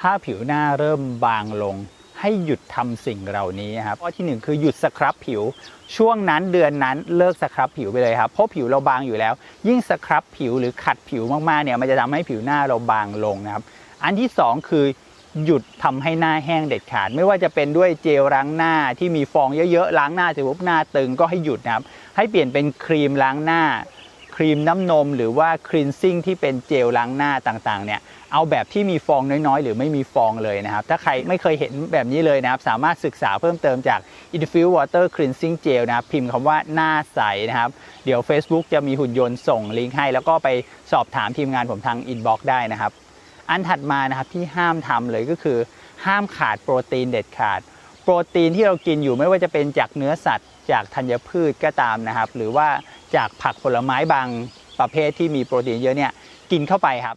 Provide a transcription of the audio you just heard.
ถ้าผิวหน้าเริ่มบางลง ให้หยุดทำสิ่งเหล่านี้ครับข้อที่หนึ่งคือหยุดสครับผิว ช่วงนั้นเดือนนั้นเลิกสครับผิวไปเลยครับเพราะผิวเราบางอยู่แล้ว ยิ่งสครับผิวหรือขัดผิวมากๆเนี่ยมันจะทำให้ผิวหน้าเราบางลงนะครับอันที่สองคือหยุดทำให้หน้าแห้งเด็ดขาด ไม่ว่าจะเป็นด้วยเจลล้างหน้าที่มีฟองเยอะๆล้างหน้าเสร็จปุ๊บหน้าตึงก็ให้หยุดนะครับให้เปลี่ยนเป็นครีมล้างหน้า ครีมน้ำนม หรือว่าครีนซิ่งที่เป็นเจลล้างหน้าต่างๆเนี่ยเอาแบบที่มีฟองน้อยๆ หรือไม่มีฟองเลยนะครับ ถ้าใครไม่เคยเห็นแบบนี้เลยนะครับ สามารถศึกษาเพิ่มเติมจาก Infuse Water Cleansing Gel นะครับ พิมพ์คำว่าหน้าใสนะครับ เดี๋ยว Facebook จะมีหุ่นยนต์ส่งลิงก์ให้ แล้วก็ไปสอบถามทีมงานผมทางอินบ็อกได้นะครับ อันถัดมานะครับที่ห้ามทำเลยก็คือ ห้ามขาดโปรตีนเด็ดขาด โปรตีนที่เรากินอยู่ไม่ว่าจะเป็นจากเนื้อสัตว์ จากธัญพืชก็ตามนะครับ หรือว่า จากผักผลไม้บางประเภทที่มีโปรตีนเยอะเนี่ยกินเข้าไปครับ